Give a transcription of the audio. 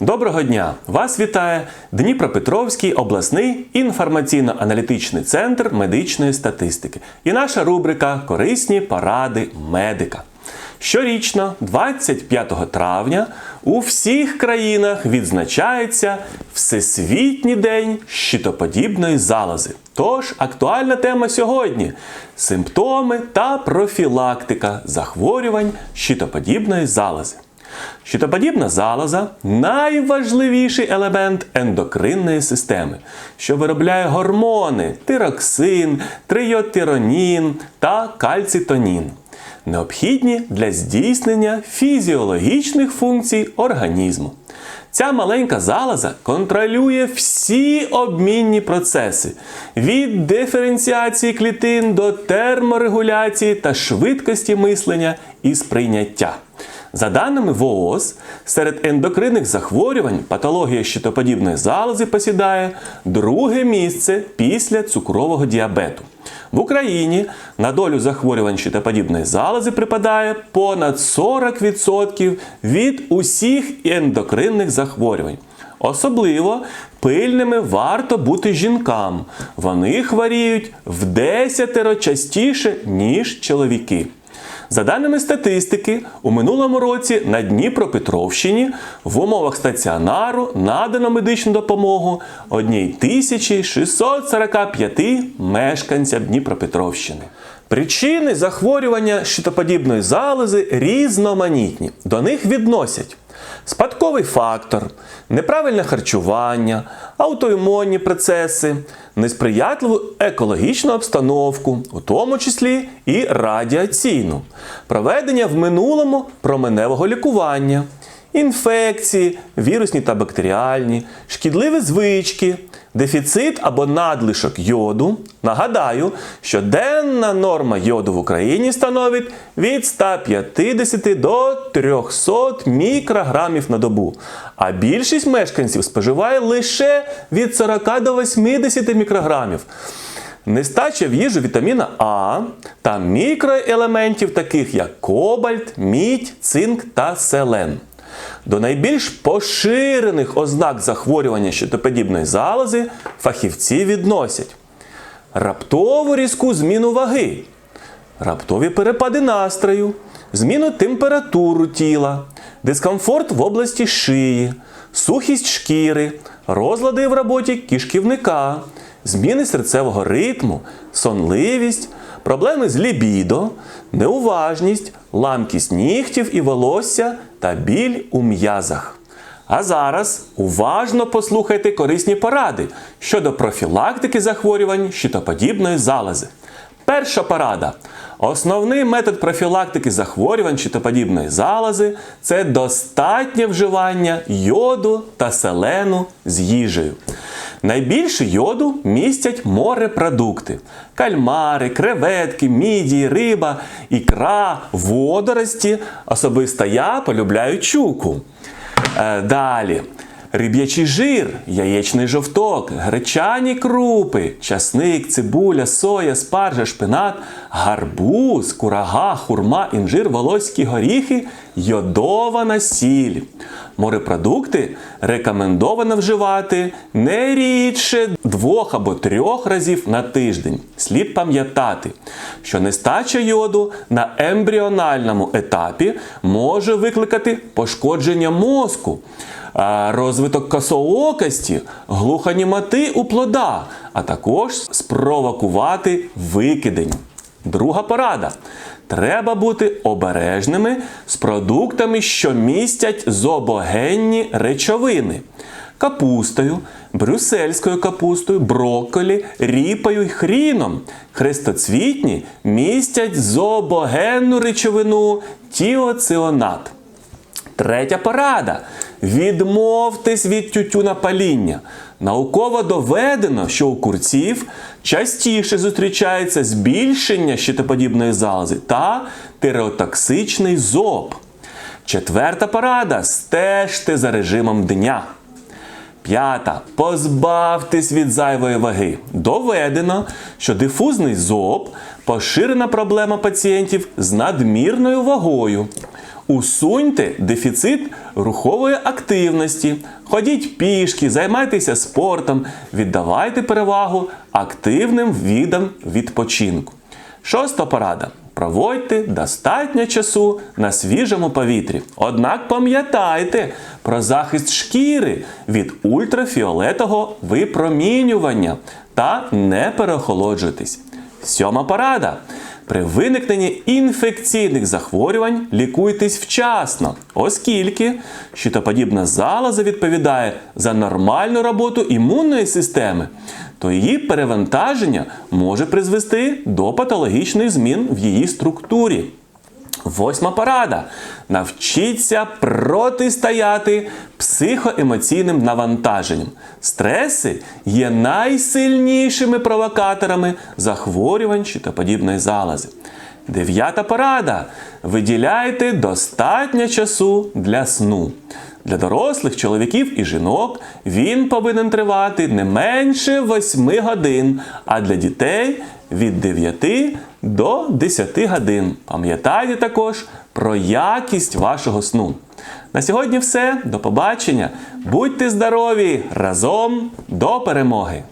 Доброго дня! Вас вітає Дніпропетровський обласний інформаційно-аналітичний центр медичної статистики і наша рубрика Корисні поради медика. Щорічно, 25 травня, у всіх країнах відзначається Всесвітній день щитоподібної залози. Тож актуальна тема сьогодні симптоми та профілактика захворювань щитоподібної залози. Щитоподібна залоза найважливіший елемент ендокринної системи, що виробляє гормони тироксин, трийодтиронін та кальцитонін, необхідні для здійснення фізіологічних функцій організму. Ця маленька залоза контролює всі обмінні процеси від диференціації клітин до терморегуляції та швидкості мислення і сприйняття. За даними ВООЗ, серед ендокринних захворювань патологія щитоподібної залози посідає друге місце після цукрового діабету. В Україні на долю захворювань щитоподібної залози припадає понад 40% від усіх ендокринних захворювань. Особливо пильними варто бути жінкам. Вони хворіють в десятеро частіше, ніж чоловіки. За даними статистики, у минулому році на Дніпропетровщині в умовах стаціонару надано медичну допомогу 1645 мешканцям Дніпропетровщини. Причини захворювання щитоподібної залози різноманітні. До них відносять спадковий фактор, неправильне харчування, аутоімунні процеси, несприятливу екологічну обстановку, у тому числі і радіаційну, проведення в минулому променевого лікування, інфекції, вірусні та бактеріальні, шкідливі звички. Дефіцит або надлишок йоду. Нагадаю, що денна норма йоду в Україні становить від 150 до 300 мікрограмів на добу. А більшість мешканців споживає лише від 40 до 80 мікрограмів. Нестача в їжу вітаміна А та мікроелементів, таких як кобальт, мідь, цинк та селен. До найбільш поширених ознак захворювання щитоподібної залози фахівці відносять. Раптову різку зміну ваги, раптові перепади настрою, зміну температуру тіла, дискомфорт в області шиї, сухість шкіри, розлади в роботі кишківника, зміни серцевого ритму, сонливість, проблеми з лібідо, неуважність, ламкість нігтів і волосся та біль у м'язах. А зараз уважно послухайте корисні поради щодо профілактики захворювань щитоподібної залози. Перша порада. Основний метод профілактики захворювань щитоподібної залози це достатнє вживання йоду та селену з їжею. Найбільше йоду містять морепродукти: кальмари, креветки, мідії, риба, ікра, водорості. Особисто я полюбляю чуку. Е, далі. Риб'ячий жир, яєчний жовток, гречані крупи, часник, цибуля, соя, спаржа, шпинат, гарбуз, курага, хурма, інжир, волоські горіхи, йодована сіль. Морепродукти рекомендовано вживати не рідше двох або трьох разів на тиждень. Слід пам'ятати, що нестача йоду на ембріональному етапі може викликати пошкодження мозку. Розвиток косоокості, глухонімоти у плода, а також спровокувати викидень. Друга порада. Треба бути обережними з продуктами, що містять зобогенні речовини. Капустою, брюссельською капустою, брокколі, ріпою й хріном. Хрестоцвітні містять зобогенну речовину тіоціонат. Третя порада. Відмовтесь від тютюна паління. Науково доведено, що у курців частіше зустрічається збільшення щитоподібної залози та тиреотоксичний зоб. Четверта порада стежте за режимом дня. П'ята. Позбавтесь від зайвої ваги. Доведено, що дифузний зоб поширена проблема пацієнтів з надмірною вагою. Усуньте дефіцит рухової активності, ходіть пішки, займайтеся спортом, віддавайте перевагу активним видам відпочинку. Шоста порада. Проводьте достатньо часу на свіжому повітрі. Однак пам'ятайте про захист шкіри від ультрафіолетового випромінювання та не переохолоджуйтесь. Сьома порада. При виникненні інфекційних захворювань лікуйтесь вчасно, оскільки щитоподібна залоза відповідає за нормальну роботу імунної системи, то її перевантаження може призвести до патологічних змін в її структурі. Восьма порада. Навчіться протистояти психоемоційним навантаженням. Стреси є найсильнішими провокаторами захворювань щитоподібної залози. Дев'ята порада. Виділяйте достатньо часу для сну. Для дорослих чоловіків і жінок він повинен тривати не менше 8 годин, а для дітей від 9 до 10 годин. Пам'ятайте також про якість вашого сну. На сьогодні все. До побачення. Будьте здорові! Разом до перемоги!